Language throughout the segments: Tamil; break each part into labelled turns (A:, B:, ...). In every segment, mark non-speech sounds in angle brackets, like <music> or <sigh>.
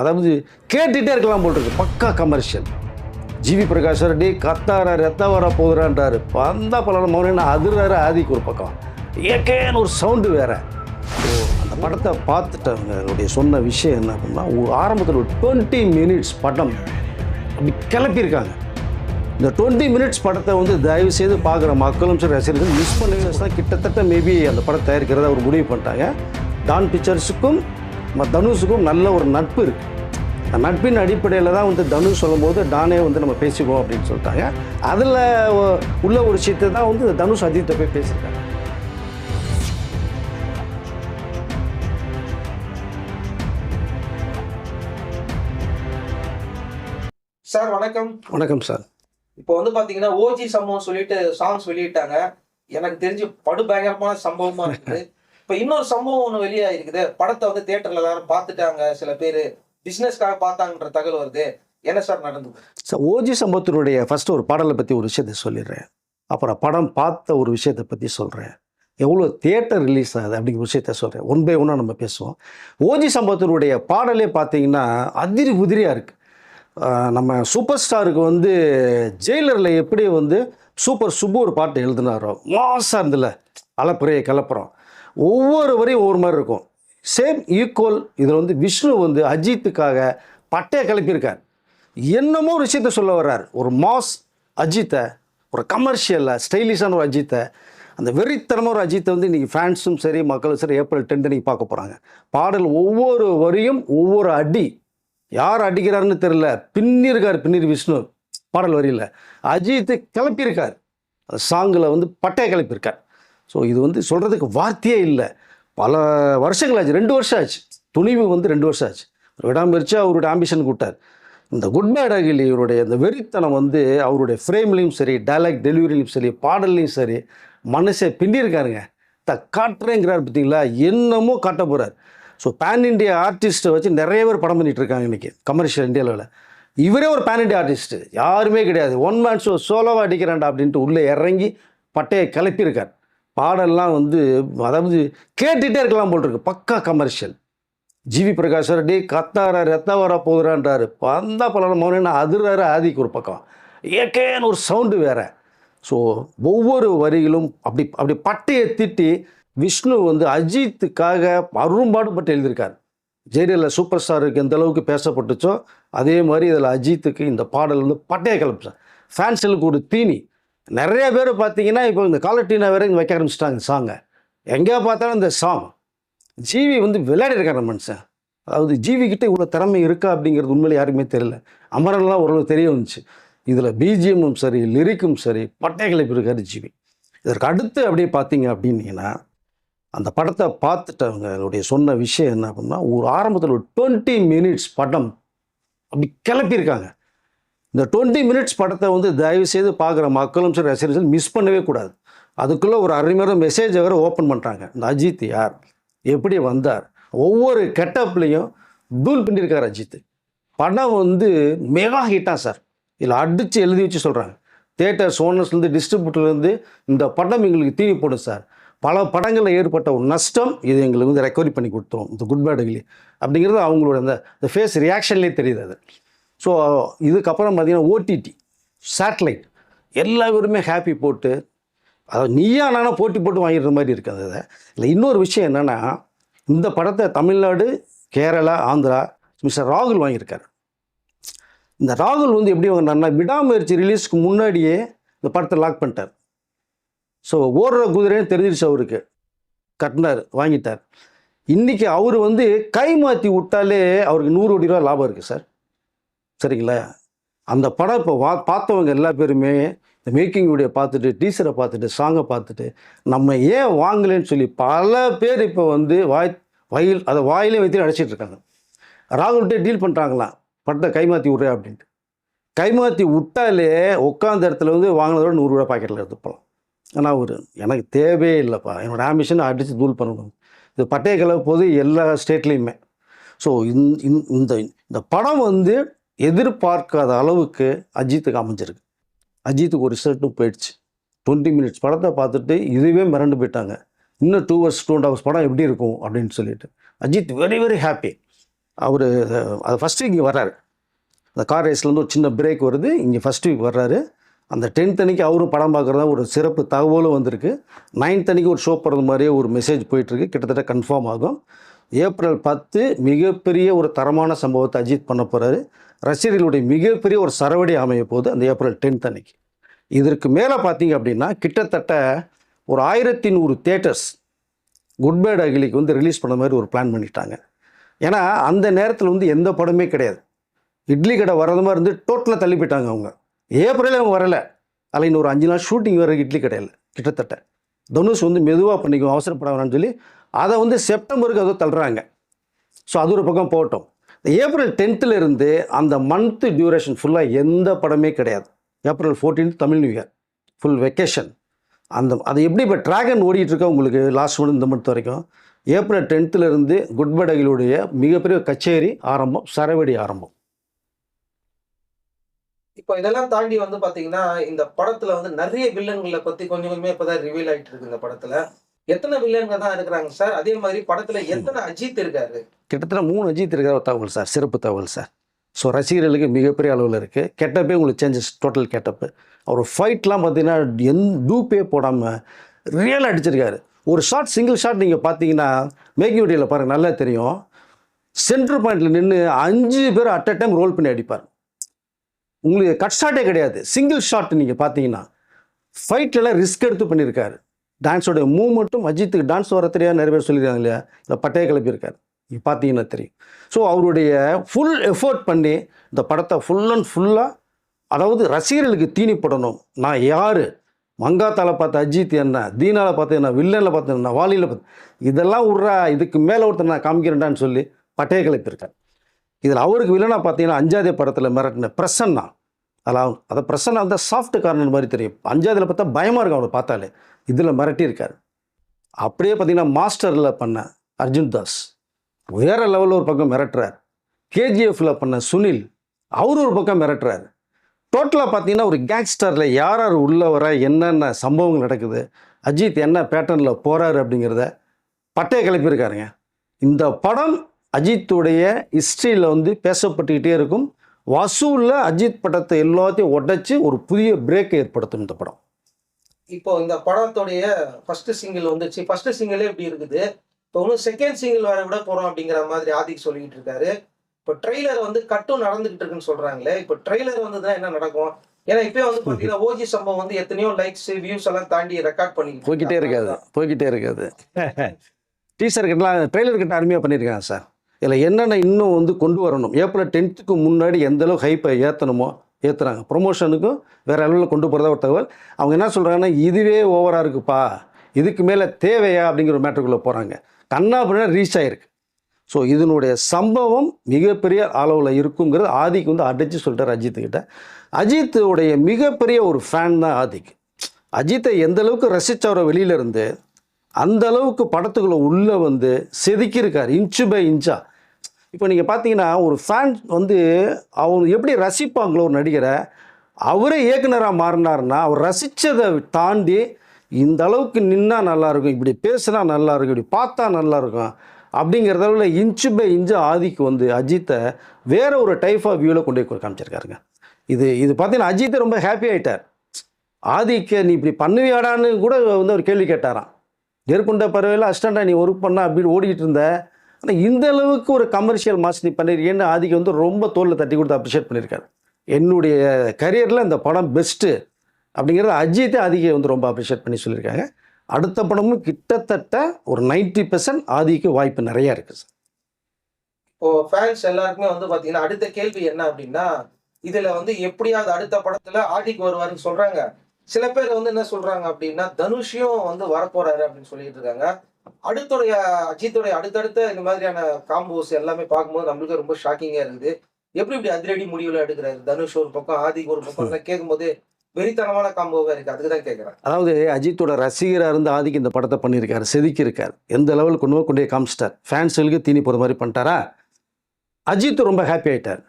A: அதாவது கேட்டுகிட்டே இருக்கலாம் போல் இருக்கு. பக்கா கமர்ஷியல் ஜிவி பிரகாஷ் ரெட்டி டே கத்தாரா ரத்த வர போதுறான்றாரு வந்தா பலன மௌன அதிர்றாரு ஆதிக்கு ஒரு பக்கம். ஏக்கேன்னு ஒரு சவுண்டு வேற. அந்த படத்தை பார்த்துட்டவங்க என்னுடைய சொன்ன விஷயம் என்ன அப்படின்னா ஒரு ஆரம்பத்தில் ஒரு டுவெண்ட்டி மினிட்ஸ் படம் அப்படி கிளப்பியிருக்காங்க. இந்த டுவெண்ட்டி மினிட்ஸ் படத்தை வந்து தயவு செய்து பார்க்குற மக்களும் சரி ரசிகர்கள் மிஸ் பண்ணி தான் கிட்டத்தட்ட மேபி அந்த படம் தயாரிக்கிறதா ஒரு முடிவு பண்ணிட்டாங்க. டான் பிக்சர்ஸுக்கும் ம- தனுஷுக்கும் நல்ல ஒரு நட்பு இருக்குது அந்த நட்பின் அடிப்படையில் தான் வந்து தனுஷ் சொல்லும்போது டானே வந்து நம்ம பேசிக்குவோம் அப்படின்னு சொல்லிட்டாங்க. அதில் உள்ள ஒரு விஷயத்தை தான் வந்து தனுஷ் அஜித்தை போய் பேசியிருக்காங்க
B: சார் வணக்கம்.
A: வணக்கம் சார்.
B: இப்போ வந்து பாத்தீங்கன்னா ஓஜி சம்பவம் சொல்லிட்டு சாங்ஸ் வெளியிட்டாங்க. எனக்கு தெரிஞ்சு படு பயங்கரமான சம்பவமா இருக்குது இப்போ இன்னொரு சம்பவம் ஒன்று வெளியாகிருக்குது படத்தை வந்து தேட்டரில் எல்லாரும் பார்த்துட்டாங்க. சில பேர் பிஸ்னஸ்க்காக பார்த்தாங்கன்ற தகவல் வருது. என்ன சார் நடந்தது?
A: சார் ஓஜி சம்பவத்தினுடைய ஃபர்ஸ்ட் ஒரு பாடலை பற்றி ஒரு விஷயத்தை சொல்லிடுறேன். அப்புறம் படம் பார்த்த ஒரு விஷயத்தை பற்றி சொல்கிறேன் எவ்வளோ தியேட்டர் ரிலீஸ் ஆகுது அப்படிங்கிற விஷயத்த சொல்கிறேன் ஒன் பை ஒன்னாக நம்ம பேசுவோம். ஓஜி சம்பவத்தினுடைய பாடலே பார்த்தீங்கன்னா அதிரி உதிரியாக இருக்குது நம்ம சூப்பர் ஸ்டாருக்கு வந்து ஜெயிலரில் எப்படி வந்து சூப்பர் சுப்பு ஒரு பாட்டு எழுதினாரோ மாசாக இருந்தில்ல அலப்புறையை கலப்புறோம் ஒவ்வொரு வரையும் ஒவ்வொரு மாதிரி இருக்கும். சேம் ஈக்குவல் இதில் வந்து விஷ்ணு வந்து அஜித்துக்காக பட்டையை கிளப்பியிருக்கார். என்னமோ ஒரு விஷயத்த சொல்ல வர்றார். ஒரு மாஸ் அஜித்தை ஒரு கமர்ஷியலில் ஸ்டைலிஷான ஒரு அஜித்தை அந்த வெறித்தனமாக ஒரு அஜித்தை வந்து இன்றைக்கி ஃபேன்ஸும் சரி மக்களும் சரி ஏப்ரல் டென்த் அன்றைக்கி பார்க்க போகிறாங்க பாடல் ஒவ்வொரு வரியும் ஒவ்வொரு அடி. யார் அடிக்கிறாருன்னு தெரியல. பின்னிருக்கார் பின்னிர் விஷ்ணு பாடல் வரியில். அஜித்து கிளப்பியிருக்கார். அந்த சாங்கில் வந்து பட்டையை கிளப்பியிருக்கார். ஸோ இது வந்து சொல்கிறதுக்கு வார்த்தையே இல்லை. பல வருஷங்கள் ஆச்சு. ரெண்டு வருஷம் ஆச்சு. துணிவு வந்து ரெண்டு வருஷம் ஆச்சு. ஒரு அவருடைய ஆம்பிஷன் கூட்டார். இந்த குட் பேட் இவருடைய இந்த வெறித்தனம் வந்து அவருடைய ஃப்ரேம்லேயும் சரி டைலாக் டெலிவரிலையும் சரி பாடல்லையும் சரி மனசை பின்னிருக்காருங்க. த காட்டுறேங்கிறார் பார்த்தீங்களா என்னமோ காட்ட போகிறார் ஸோ பேன் இண்டியா ஆர்டிஸ்ட்டை வச்சு நிறைய பேர் படம் பண்ணிகிட்டு இருக்காங்க இன்றைக்கி கமர்ஷியல் இந்தியாவில் இவரே ஒரு பேன் இண்டியா ஆர்டிஸ்ட்டு யாருமே கிடையாது. ஒன் மேன் ஷோ சோலோவாக அடிக்கிறான்டா அப்படின்ட்டு உள்ளே இறங்கி பட்டையை கிளப்பியிருக்கார் பாடல்லாம் வந்து அதாவது கேட்டுகிட்டே இருக்கலாம் போல் இருக்கு. பக்கா கமர்ஷியல் ஜிவி பிரகாஷ் டே கத்தாரா ரத்த போகிறான்றாரு வந்தா பல மௌன அதிர்றாரு ஆதிக்கு ஒரு பக்கம். ஏக்கேன்னு ஒரு சவுண்டு வேற. ஸோ ஒவ்வொரு வரிகளும் அப்படி அப்படி பட்டையை திட்டி விஷ்ணு வந்து அஜித்துக்காக அரும்பாடுபட்டு எழுதியிருக்கார். ஜெயலலிதா சூப்பர் ஸ்டாருக்கு எந்த அளவுக்கு பேசப்பட்டுச்சோ அதே மாதிரி இதில் அஜித்துக்கு இந்த பாடல் வந்து பட்டையை கிளப்பு ஃபேன்ஸுக்கு ஒரு தீனி. நிறைய பேர் பார்த்தீங்கன்னா இப்போ இந்த காலட்டினா வேற இங்கே வைக்க ஆரம்பிச்சிட்டாங்க சாங்கை எங்கேயா பார்த்தாலும் இந்த சாங் ஜிவி வந்து விளையாடி இருக்காரு மனுஷன். அதாவது ஜிவி கிட்ட இவ்வளோ திறமை இருக்கா அப்படிங்கிறது உண்மையில யாருக்குமே தெரியல. அமரன்லாம் ஓரளவு தெரிய வந்துச்சு. இதில் பிஜிஎம்மும் சரி லிரிக்கும் சரி பட்டை கிளப்பி இருக்காரு ஜிவி இதற்கு அடுத்து அப்படியே பார்த்தீங்க அப்படின்னீங்கன்னா அந்த படத்தை பார்த்துட்டவங்களுடைய சொன்ன விஷயம் என்ன அப்படின்னா ஒரு ஆரம்பத்தில் ஒரு டுவெண்ட்டி மினிட்ஸ் படம் அப்படி கிளப்பியிருக்காங்க. இந்த டுவெண்ட்டி மினிட்ஸ் படத்தை வந்து தயவு செய்து பார்க்குற மக்களும் சரி ரசிகர்களும் மிஸ் பண்ணவே கூடாது. அதுக்குள்ளே ஒரு அருமையான மெசேஜை வேறு ஓப்பன் பண்ணுறாங்க இந்த அஜித் யார்? எப்படி வந்தார்? ஒவ்வொரு கெட்டப்லேயும் தூள் பண்ணியிருக்கார் அஜித். படம் வந்து மெகா ஹிட்டாக சார். இதில் அடித்து எழுதி வச்சு சொல்கிறாங்க தேட்டர்ஸ் ஓனர்ஸ்லேருந்து டிஸ்ட்ரிபியூட்டர்லேருந்து இந்த படம் எங்களுக்கு தீவி போடும் சார். பல படங்களில் ஏற்பட்ட ஒரு நஷ்டம் இது எங்களுக்கு வந்து ரெக்கவரி பண்ணி கொடுத்துரும். இந்த குட் பேடுகளே அப்படிங்கிறது அவங்களோட அந்த ஃபேஸ் ரியாக்ஷன்லேயே தெரியுது அது. ஸோ இதுக்கப்புறம் பார்த்தீங்கன்னா ஓடிடி சேட்டலைட் எல்லா பேருமே ஹாப்பி போட்டு அதாவது நீயா நானா போட்டி போட்டு வாங்கிடுற மாதிரி இருக்குது அது. இல்லை இன்னொரு விஷயம் என்னென்னா இந்த படத்தை தமிழ்நாடு கேரளா ஆந்திரா மிஸ்டர் ராகுல் வாங்கியிருக்காரு. இந்த ராகுல் வந்து எப்படி வாங்கினார்னா விடாமுயற்சி ரிலீஸ்க்கு முன்னாடியே இந்த படத்தை லாக் பண்ணிட்டார். ஸோ ஓடுற குதிரைன்னு தெரிஞ்சிருச்சு அவருக்கு. கட்டினார் வாங்கிட்டார். இன்றைக்கி அவர் வந்து கை மாற்றி விட்டாலே அவருக்கு நூறு கோடி ரூபா லாபம் இருக்குது சார். சரிங்களா? அந்த படம் இப்போ வா பார்த்தவங்க எல்லா பேருமே இந்த மேக்கிங் வீடியோ பார்த்துட்டு டீசரை பார்த்துட்டு சாங்கை பார்த்துட்டு நம்ம ஏன் வாங்கலைன்னு சொல்லி பல பேர் இப்போ வந்து வாய் வயல் அதை வாயிலே வைத்து அடைச்சிட்டு இருக்காங்க. டீல் பண்ணுறாங்களாம் படத்தை கைமாற்றி விட்றேன் அப்படின்ட்டு. கைமாற்றி விட்டாலே உட்காந்த இடத்துல வந்து வாங்கினதோட நூறுரூவா பாக்கெட்டில் எடுத்துப்போம் ஆனால் ஒரு எனக்கு தேவையே இல்லைப்பா. என்னோடய ஆம்பிஷனை அடித்து தூள் பண்ணணும். இது பட்டைய கலவு போது எல்லா ஸ்டேட்லேயுமே ஸோ இந்த இந்த படம் வந்து எதிர்பார்க்காத அளவுக்கு அஜித்துக்கு அமைஞ்சிருக்கு அஜித்துக்கு ஒரு ரிசல்ட்டும் போயிடுச்சு. டுவெண்ட்டி மினிட்ஸ் படத்தை பார்த்துட்டு இதுவே மிரண்டு போயிட்டாங்க. இன்னும் two hours two and hours படம் எப்படி இருக்கும் அப்படின்னு சொல்லிட்டு. அஜித் வெரி வெரி ஹாப்பி அவர் அது ஃபஸ்ட்டு இங்கே வர்றாரு. அந்த கார் ரேஸ்லேருந்து ஒரு சின்ன பிரேக் வருது. இங்கே ஃபஸ்ட் வீக் வர்றாரு. அந்த டென்த் அன்னைக்கு அவரும் படம் பார்க்குறதா ஒரு சிறப்பு தகவலும் வந்திருக்கு. நைன்த் அன்னைக்கு ஒரு ஷோ போகிறது மாதிரியே ஒரு மெசேஜ் போயிட்டுருக்கு. கிட்டத்தட்ட கன்ஃபார்ம் ஆகும். ஏப்ரல் பத்து மிகப்பெரிய ஒரு தரமான சம்பவத்தை அஜித் பண்ண போகிறாரு ரசிகர்களுடைய மிகப்பெரிய ஒரு சரவடி அமைய போகுது அந்த ஏப்ரல் டென்த் அன்னைக்கு. இதற்கு மேலே பார்த்தீங்க அப்படின்னா கிட்டத்தட்ட ஒரு ஆயிரத்தி நூறு தேட்டர்ஸ் குட் பேட் அகிலிக்கு வந்து ரிலீஸ் பண்ண மாதிரி ஒரு பிளான் பண்ணிட்டாங்க. ஏன்னா அந்த நேரத்தில் வந்து எந்த படமே கிடையாது. இட்லி கடை வர்றது மாதிரி இருந்து டோட்டலாக தள்ளி போயிட்டாங்க அவங்க. ஏப்ரலே அவங்க வரலை. அதில் இன்னும் ஒரு அஞ்சு நாள் ஷூட்டிங் வேறு இட்லி கடையில் கிட்டத்தட்ட. தனுஷ் வந்து மெதுவாக பண்ணிக்கும் அவசரப்பட வேணாம்னு சொல்லி அதை வந்து செப்டம்பருக்கு அதோ தள்ளுறாங்க. ஸோ அது ஒரு பக்கம் போகட்டும். இந்த ஏப்ரல் டென்த்துலேருந்து அந்த மந்த்து டியூரேஷன் ஃபுல்லாக எந்த படமே கிடையாது. April 14th Tamil new year full vacation அந்த அது எப்படி இப்போ ட்ராகன் ஓடிட்டுருக்கோம் உங்களுக்கு லாஸ்ட் மந்த் இந்த மந்த் வரைக்கும் ஏப்ரல் டென்த்துலேருந்து குட்படகளுடைய மிகப்பெரிய கச்சேரி ஆரம்பம் சரவெடி ஆரம்பம்.
B: இப்போ இதெல்லாம் தாண்டி வந்து பார்த்தீங்கன்னா இந்த படத்தில் வந்து நிறைய வில்லன்களை பற்றி கொஞ்சம் கொஞ்சமே இப்பதான் ரிவீல் ஆகிட்டு இருக்கு இந்த படத்தில். எத்தனை வில்லன்கள் தான் இருக்கிறாங்க சார்? அதே மாதிரி படத்துல எத்தனை அஜித் இருக்காரு?
A: கிட்டத்தட்ட மூணு அஜித் இருக்கிற தகவல் சார் சிறப்பு தகவல் சார். ஸோ ரசிகர்களுக்கு மிகப்பெரிய அளவில் இருக்குது கெட்டப்பே உங்களுக்கு சேஞ்சஸ் டோட்டல் கெட்டப்பு அவர் ஃபைட்லாம் பார்த்தீங்கன்னா எந் டூப்பே போடாமல் ரியலாக அடிச்சிருக்காரு. ஒரு ஷார்ட் சிங்கிள் ஷாட் நீங்கள் பார்த்தீங்கன்னா மேக்கி வீடியோவில் பாருங்கள் நல்லா தெரியும். சென்டர் பாயிண்டில் நின்று அஞ்சு பேர் அட் அ டைம் ரோல் பண்ணி அடிப்பார். உங்களுக்கு கட் ஷாட்டே கிடையாது. சிங்கிள் ஷாட் நீங்கள் பார்த்தீங்கன்னா ஃபைட்லலாம் ரிஸ்க் எடுத்து பண்ணியிருக்காரு டான்ஸோட மூமெண்ட்டும் அஜித்துக்கு டான்ஸ் வர தெரியாது நிறைய பேர் சொல்லியிருக்காங்க இல்லையா? இல்லை பட்டையை கிளப்பியிருக்காரு. நீங்கள் பார்த்தீங்கன்னா தெரியும். ஸோ அவருடைய ஃபுல் எஃபோர்ட் பண்ணி இந்த படத்தை ஃபுல் அண்ட் ஃபுல்லாக அதாவது ரசிகர்களுக்கு தீனிப்படணும் நான் யார்? மங்காத்தால் பார்த்த அஜித் என்ன? தீனாவில் பார்த்து என்ன? வில்லனில் பார்த்து என்ன? வாலியில் பார்த்து இதெல்லாம் விட்றா இதுக்கு மேலே ஒருத்தர் நான் காமிக்கிறேன்டான்னு சொல்லி பட்டையை கிளப்பியிருக்கார். இதில் அவருக்கு வில்லனாக பார்த்தீங்கன்னா அஞ்சாதே படத்தில் மிரட்டின பிரசன்னா. அதான் அதை பிரசன்னா வந்து சாஃப்ட் கார்னர் மாதிரி தெரியும். அஞ்சாவதுல பார்த்தா பயமாக இருக்கும் அவரை பார்த்தாலே. இதில் மிரட்டியிருக்கார். அப்படியே பார்த்தீங்கன்னா மாஸ்டரில் பண்ண அர்ஜுன் தாஸ். வேற லெவலில் ஒரு பக்கம் மிரட்டுறார். கேஜிஎஃப்பில் பண்ண சுனில் அவர் ஒரு பக்கம் மிரட்டுறார். டோட்டலாக பார்த்தீங்கன்னா ஒரு கேங்ஸ்டரில் யார் யார் உள்ளே வர என்னென்ன சம்பவங்கள் நடக்குது அஜித் என்ன பேட்டர்னில் போகிறாரு அப்படிங்கிறத பட்டையை கிளப்பியிருக்காருங்க. இந்த படம் அஜித்துடைய ஹிஸ்ட்ரியில் வந்து பேசப்பட்டுக்கிட்டே இருக்கும். வசூலில் அஜித் படத்தை எல்லாத்தையும் உடைச்சு ஒரு புதிய பிரேக்கை ஏற்படுத்தும் இந்த படம்.
B: இப்போ இந்த படத்துடைய ஃபர்ஸ்ட் சிங்கிள் வந்துச்சு. ஃபர்ஸ்ட் சிங்கிளே இப்படி இருக்குது. இப்போ இன்னும் செகண்ட் சிங்கிள் வர விட போறோம் அப்படிங்கிற மாதிரி ஆதிக் சொல்லிக்கிட்டு இருக்காரு. இப்போ ட்ரெய்லர் வந்து கட்டும் நடந்துகிட்டு இருக்குன்னு சொல்றாங்களே. இப்போ ட்ரெய்லர் வந்ததுன்னா என்ன நடக்கும்? ஏன்னா இப்போ வந்து பாத்தீங்கன்னா ஓஜி சம்பவம் வந்து எத்தனையோ லைக்ஸ் வியூஸ் எல்லாம் தாண்டி ரெக்கார்ட் பண்ணி
A: போய்கிட்டே இருக்காது. போய்கிட்டே இருக்காது. <laughs> டீசர் கிட்டலாம் ட்ரெய்லர் கிட்ட அருமையாக பண்ணியிருக்காங்க சார். இதில் என்னென்ன இன்னும் வந்து கொண்டு வரணும்? ஏப்ரல் டென்த்துக்கு முன்னாடி எந்த ஹைப்பை ஏற்றணுமோ ஏற்றுறாங்க ப்ரொமோஷனுக்கும் வேறு அளவில் கொண்டு போகிறதா ஒரு தகவல். அவங்க என்ன சொல்கிறாங்கன்னா இதுவே ஓவராக இருக்குப்பா. இதுக்கு மேலே தேவையா? அப்படிங்கிற ஒரு மேட்டருக்குள்ளே போகிறாங்க கண்ணா அப்படின்னா ரீச் ஆகிருக்கு ஸோ இதனுடைய சம்பவம் மிகப்பெரிய அளவில் இருக்குங்கிறது ஆதிக்கு வந்து அடைச்சி சொல்லிட்டார் அஜித்துக்கிட்ட அஜித்துடைய மிகப்பெரிய ஒரு ஃபேன் தான் ஆதிக் அஜித்தை எந்த அளவுக்கு ரசித்தவரை வெளியிலேருந்து அந்தளவுக்கு அந்த அளவுக்கு உள்ளே வந்து செதுக்கியிருக்கார் இன்ச்சு பை இன்ச்சா இப்போ நீங்கள் பார்த்தீங்கன்னா ஒரு ஃபேன் வந்து அவங்க எப்படி ரசிப்பாங்களோ ஒரு நடிகரை அவரே இயக்குனராக மாறினார்னா அவர் ரசித்ததை தாண்டி இந்த அளவுக்கு நின்னா நல்லாயிருக்கும் இப்படி பேசினா நல்லா இருக்கும் இப்படி பார்த்தா நல்லாயிருக்கும் இருக்கும் இன்ச்சு பை இன்ச்சு ஆதிக்கு வந்து அஜித்தை வேறு ஒரு டைப் ஆஃப் வியூவில் கொண்டு போய் காமிச்சிருக்காருங்க. இது இது பார்த்தீங்கன்னா அஜித் ரொம்ப ஹாப்பி ஆகிட்டார் ஆதிக்க நீ இப்படி பண்ணுவியாடான்னு கூட வந்து அவர் கேள்வி கேட்டாராம். நேர்கொண்ட பறவையில் அஸ்டண்டா நீ ஒர்க் பண்ண அப்படின்னு ஓடிக்கிட்டு இருந்த ஆனால் இந்த அளவுக்கு ஒரு கமர்ஷியல் மாஸ் நீ பண்ணிருக்கேன்னு ஆதிக்கு வந்து ரொம்ப தோலில் தட்டி கொடுத்து அப்ரிஷியேட் பண்ணியிருக்காரு என்னுடைய கரியரில் இந்த படம் பெஸ்ட்டு அப்படிங்கிறத அஜித்தை ஆதிக்கை வந்து ரொம்ப அப்ரிஷியேட் பண்ணி சொல்லியிருக்காங்க அடுத்த படமும் கிட்டத்தட்ட ஒரு 90% பெர்சன்ட் ஆதிக்கு வாய்ப்பு நிறையா இருக்குது சார்.
B: இப்போ ஃபேன்ஸ் எல்லாருக்குமே வந்து பார்த்தீங்கன்னா அடுத்த கேள்வி என்ன அப்படின்னா இதில் வந்து எப்படியாவது அடுத்த படத்தில் ஆதிக்கு வருவாருன்னு சொல்கிறாங்க சில பேர் வந்து என்ன சொல்கிறாங்க அப்படின்னா தனுஷியும் வந்து வரப்போறாரு அப்படின்னு சொல்லிட்டு இருக்காங்க. அடுத்துடைய அஜித்துடைய அடுத்தடுத்த இந்த மாதிரியான காம்போஸ் எல்லாமே பார்க்கும்போது நம்மளுக்கு ரொம்ப ஷாக்கிங்கா இருக்குது. எப்படி இப்படி அதிரடி முடிவுல எடுக்கிறாரு? தனுஷ் ஒரு பக்கம் ஆதி ஒரு பக்கம் கேட்கும் கேட்கும்போது வெறித்தனமான காம்போவா இருக்கு. அதுக்கு தான் கேட்கறேன்.
A: அதாவது அஜித்தோட ரசிகராக இருந்து ஆதிக்கு இந்த படத்தை பண்ணியிருக்காரு செதுக்கியிருக்காரு. எந்த லெவலுக்கு கொண்டு கொண்டே காமிச்சிட்டார் ஃபேன்ஸுகளுக்கு தீனி போகிற மாதிரி பண்ணிட்டாரா? அஜித் ரொம்ப ஹாப்பி ஆயிட்டார்.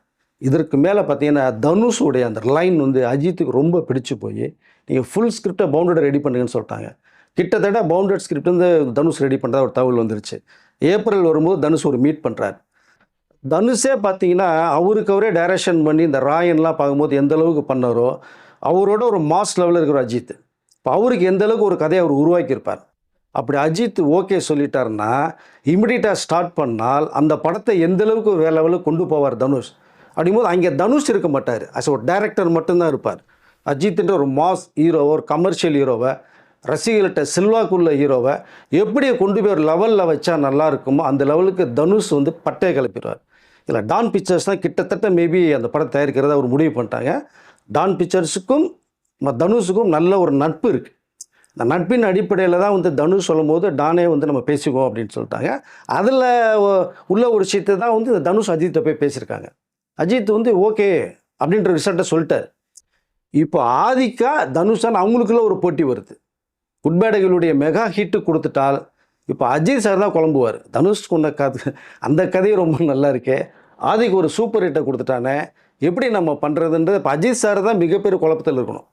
A: இதற்கு மேலே பார்த்தீங்கன்னா தனுஷுடைய அந்த லைன் வந்து அஜித்துக்கு ரொம்ப பிடிச்சு போய் நீங்கள் ஃபுல் ஸ்கிரிப்டை பவுண்டரை ரெடி பண்ணுங்கன்னு சொல்லிட்டாங்க. கிட்டத்தட்ட பவுண்டட் ஸ்கிரிப்ட் வந்து தனுஷ் ரெடி பண்ணுறதா ஒரு தகவல் வந்துருச்சு. ஏப்ரல் வரும்போது தனுஷ் ஒரு மீட் பண்ணுறாரு தனுஷே பார்த்தீங்கன்னா அவருக்கு அவரே டைரக்ஷன் பண்ணி இந்த ராயன்லாம் பார்க்கும்போது எந்த அளவுக்கு பண்ணாரோ அவரோட ஒரு மாஸ் லெவலில் இருக்கிற அஜித். இப்போ அவருக்கு எந்த அளவுக்கு ஒரு கதையை அவர் உருவாக்கியிருப்பார்? அப்படி அஜித் ஓகே சொல்லிட்டாருன்னா இமிடியட்டாக ஸ்டார்ட் பண்ணால் அந்த படத்தை எந்த அளவுக்கு வேற லெவலுக்கு கொண்டு போவார் தனுஷ்? அப்படிங்கும்போது அங்கே தனுஷ் இருக்க மாட்டார். அஸ் ஒரு டைரக்டர் மட்டும்தான் இருப்பார். அஜித்ன்ற ஒரு மாஸ் ஹீரோவை ஒரு கமர்ஷியல் ஹீரோவை ரசிகர்கள்ட்ட செல்வாக்குள்ள ஹீரோவை எப்படி கொண்டு போய் ஒரு லெவலில் வச்சா நல்லா இருக்குமோ அந்த லெவலுக்கு தனுஷ் வந்து பட்டையை கிளப்பிடுவார். இல்லை டான் பிக்சர்ஸ் தான் கிட்டத்தட்ட மேபி அந்த படம் தயாரிக்கிறத அவர் முடிவு பண்ணிட்டாங்க. டான் பிக்சர்ஸுக்கும் நம்ம தனுஷுக்கும் நல்ல ஒரு நட்பு இருக்குது இந்த நட்பின் அடிப்படையில் தான் வந்து தனுஷ் சொல்லும்போது டானே வந்து நம்ம பேசிக்குவோம் அப்படின்னு சொல்லிட்டாங்க. அதில் உள்ள ஒரு விஷயத்தை தான் வந்து இந்த தனுஷ் அஜித்தை போய் பேசியிருக்காங்க. அஜித் வந்து ஓகே அப்படின்ற ரிசல்ட்டை சொல்லிட்டார். இப்போ ஆதிக்கா தனுஷான் அவங்களுக்குள்ள ஒரு போட்டி வருது. குட்பேடைகளுடைய மெகா ஹிட்டு கொடுத்துட்டால் இப்போ அஜித் சார் தான் குழம்புவார். தனுஷ் கொண்ட கதை அந்த கதையை ரொம்ப நல்லா இருக்கே. ஆதிக்கு ஒரு சூப்பர் ஹிட்டை கொடுத்துட்டானே. எப்படி நம்ம பண்ணுறதுன்றது இப்போ அஜித் சார் தான் மிகப்பெரிய குழப்பத்தில் இருக்கணும்.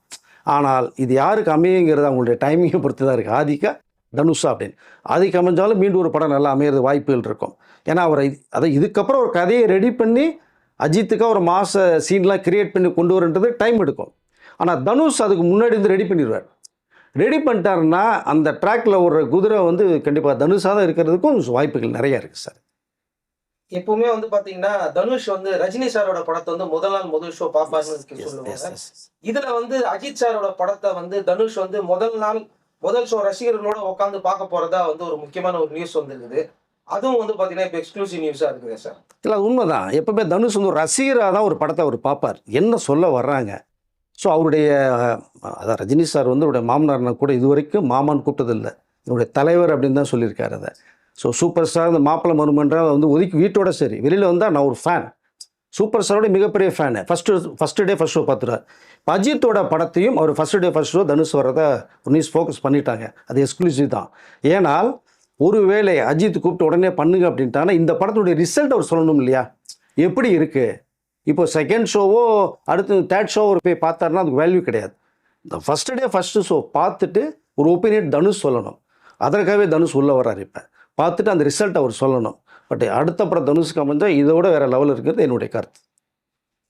A: ஆனால் இது யாருக்கு அமையுங்கிறது அவங்களுடைய டைமிங்கை பொறுத்து தான் இருக்குது ஆதிக்கா தனுஷா அப்படின்னு. ஆதிக்கு அமைஞ்சாலும் மீண்டும் ஒரு படம் நல்லா அமையிறது வாய்ப்புகள் இருக்கும். ஏன்னா அவர் அதை இதுக்கப்புறம் ஒரு கதையை ரெடி பண்ணி அஜித்துக்காக ஒரு மாச சீன்லாம் கிரியேட் பண்ணி கொண்டு வரன்றது டைம் எடுக்கும். ஆனால் தனுஷ் அதுக்கு முன்னாடி இருந்து ரெடி பண்ணிடுவார். ரெடி பண்ணிட்டாருன்னா அந்த ட்ராக்ல ஒரு குதிரை வந்து கண்டிப்பாக தனுஷாக தான் இருக்கிறதுக்கும் வாய்ப்புகள் நிறையா இருக்குது சார்.
B: எப்பவுமே வந்து பாத்தீங்கன்னா தனுஷ் வந்து ரஜினி சாரோட படத்தை வந்து முதல் நாள் முதல் ஷோ பாப்பாருன்னு சொல்லுவாங்க. இதுல வந்து அஜித் சாரோட படத்தை வந்து தனுஷ் வந்து முதல் நாள் முதல் ஷோ ரசிகர்களோட உட்காந்து பார்க்க போறதா வந்து ஒரு முக்கியமான ஒரு நியூஸ் வந்திருக்குது. அதுவும் வந்து பாத்தீங்கன்னா இப்போ எக்ஸ்க்ளூசிவ் நியூஸா இருக்குது சார்.
A: இல்லை உண்மைதான். எப்பவுமே தனுஷ் வந்து ஒரு ரசிகராக தான் ஒரு படத்தை அவர் பார்ப்பார். என்ன சொல்ல வர்றாங்க? ஸோ அவருடைய அதான் ரஜினி சார் வந்து அவருடைய மாமனார்னா கூட இது வரைக்கும் மாமான்னு கூப்பிட்டதில்லை. என்னுடைய தலைவர் அப்படின்னு தான் சொல்லியிருக்காரு அதை. ஸோ சூப்பர் ஸ்டார் இந்த மாப்பிள்ளை மருமன்றால் வந்து ஒதுக்கி வீட்டோட சரி. வெளியில் வந்தால் நான் ஒரு ஃபேன் சூப்பர் ஸ்டாரோட மிகப்பெரிய fan first first day first show பார்த்துருவார் அஜித்தோட படத்தையும் அவர் first day first show Dhanush வரதை நியூஸ் ஃபோக்கஸ் பண்ணிட்டாங்க. அது எக்ஸ்க்ளூசிவ் தான். ஏனால் ஒருவேளை அஜித் கூப்பிட்டு உடனே பண்ணுங்க அப்படின்ட்டாங்கன்னா இந்த படத்துடைய ரிசல்ட் அவர் சொல்லணும் இல்லையா? எப்படி இருக்குது இப்போ செகண்ட் ஷோவோ அடுத்து தேர்ட் ஷோ ஒரு போய் பார்த்தாருன்னா அதுக்கு வேல்யூ கிடையாது. இந்த ஃபஸ்ட் டே ஃபஸ்ட்டு ஷோ பார்த்துட்டு ஒரு ஒப்பீனியன் தனுஷ் சொல்லணும். அதற்காகவே தனுஷ் உள்ளே வர்றாரு இப்போ. பார்த்துட்டு அந்த ரிசல்ட் அவர் சொல்லணும். பட் அடுத்த அப்புறம் தனுஷுக்கு அமைஞ்சால் இதோட வேறு லெவல் இருக்கிறது என்னுடைய கருத்து.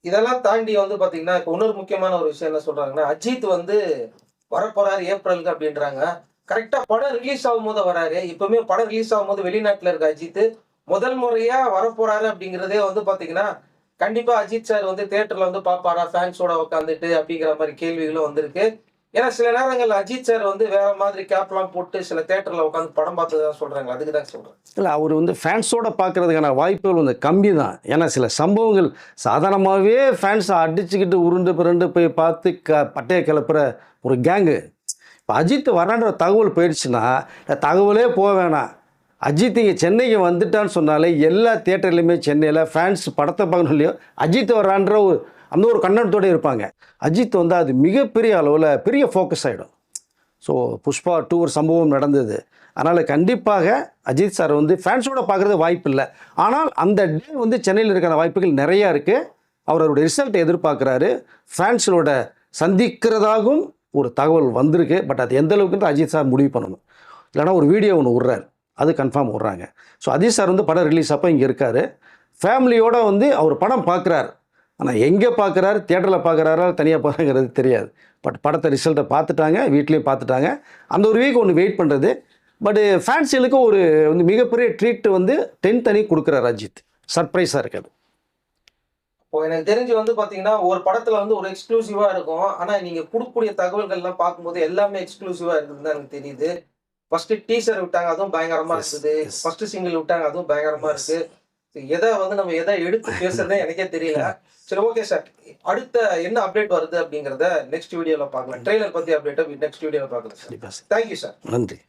B: இதெல்லாம் தாண்டி வந்து பார்த்தீங்கன்னா இப்போ இன்னொரு முக்கியமான ஒரு விஷயம் என்ன சொல்றாங்கன்னா அஜித் வந்து வரப்போறாரு ஏப்ரலுக்கு அப்படின்றாங்க. கரெக்டாக படம் ரிலீஸ் ஆகும்போது வராரு. இப்பவுமே படம் ரிலீஸ் ஆகும்போது வெளிநாட்டில் இருக்க அஜித் முதல் முறையா வரப்போறாரு அப்படிங்கிறதே வந்து பார்த்தீங்கன்னா கண்டிப்பா அஜித் சார் வந்து தேட்டர்ல வந்து பாப்பாரா ஃபேன்ஸோட உட்காந்துட்டு அப்படிங்கிற மாதிரி கேள்விகளும் வந்திருக்கு. ஏன்னா சில நேரங்கள் அஜித் சார் வந்து வேற மாதிரி கேப்லாம் போட்டு சில தேட்டர்ல உட்காந்து படம் பார்த்ததா சொல்றாங்க அதுக்கு தான் சொல்றேன்.
A: இல்லை அவர் வந்து ஃபேன்ஸோட பார்க்கறதுக்கான வாய்ப்புகள் வந்து கம்மி தான். ஏன்னா சில சம்பவங்கள் சாதாரணமாகவே ஃபேன்ஸை அடிச்சுக்கிட்டு உருண்டு பிறண்டு போய் பார்த்து க பட்டையை கிளப்புற ஒரு கேங்கு இப்போ அஜித் வரன்ற தகவல் போயிடுச்சுன்னா தகவலே போக வேணாம். அஜித் இங்கே சென்னைக்கு வந்துட்டான்னு சொன்னாலே எல்லா தியேட்டர்லையுமே சென்னையில் ஃபேன்ஸ் படத்தை பார்க்கணும் இல்லையோ? அஜித் வரான்ற ஒரு அந்த ஒரு கண்ணோட்டத்தோடு இருப்பாங்க. அஜித் வந்து அது மிகப்பெரிய அளவில் பெரிய ஃபோக்கஸ் ஆகிடும் ஸோ புஷ்பா டூ ஒரு சம்பவம் நடந்தது. அதனால் கண்டிப்பாக அஜித் சார் வந்து ஃபேன்ஸோட பார்க்குறது வாய்ப்பு இல்லை. ஆனால் அந்த டே வந்து சென்னையில் இருக்கிற வாய்ப்புகள் நிறையா இருக்குது அவர் அவருடைய ரிசல்ட்டை எதிர்பார்க்குறாரு. ஃபேன்ஸோட சந்திக்கிறதாகவும் ஒரு தகவல் வந்திருக்கு. பட் அது எந்த அளவுக்குன்ட்டு அஜித் சார் முடிவு பண்ணணும். இல்லைனா ஒரு வீடியோ ஒன்று விட்றாரு. அது கன்ஃபார்ம் விட்றாங்க. ஸோ அஜித் சார் வந்து படம் ரிலீஸ் அப்போ இங்கே இருக்கார். ஃபேமிலியோடு வந்து அவர் படம் பார்க்குறாரு ஆனால் எங்கே பார்க்குறாரு தியேட்டரில் பார்க்குறாரா தனியாக பார்க்குறது தெரியாது. பட் படத்தை ரிசல்ட்டை பார்த்துட்டாங்க. வீட்லேயும் பார்த்துட்டாங்க. அந்த ஒரு வீக் ஒன்று வெயிட் பண்ணுறது பட்டு ஃபேன்ஸுகளுக்கு ஒரு வந்து மிகப்பெரிய ட்ரீட் வந்து டென்த் அணி கொடுக்குறாரு அஜித். சர்ப்ரைஸாக இருக்காது.
B: இப்போ எனக்கு தெரிஞ்சு வந்து பாத்தீங்கன்னா ஒரு படத்துல வந்து ஒரு எக்ஸ்க்ளூசிவா இருக்கும். ஆனா நீங்க கொடுக்கக்கூடிய தகவல்கள்லாம் பார்க்கும்போது எல்லாமே எக்ஸ்க்ளூசிவா இருக்குதுன்னு தான் எனக்கு தெரியுது. ஃபர்ஸ்ட் டீசர் விட்டாங்க அதுவும் பயங்கரமா இருக்குது. ஃபர்ஸ்ட் சிங்கிள் விட்டாங்க அதுவும் பயங்கரமா. இருக்கு. எதை வந்து நம்ம எதை எடுத்து பேசுறதே எனக்கே தெரியல. சரி ஓகே சார் அடுத்த என்ன அப்டேட் வருது அப்படிங்கறத நெக்ஸ்ட் வீடியோல பார்க்கலாம். ட்ரெய்லர் பத்தி அப்டேட்டை நெக்ஸ்ட் வீடியோல பார்க்கலாம்
A: சார்
B: தேங்க்யூ சார்
A: நன்றி.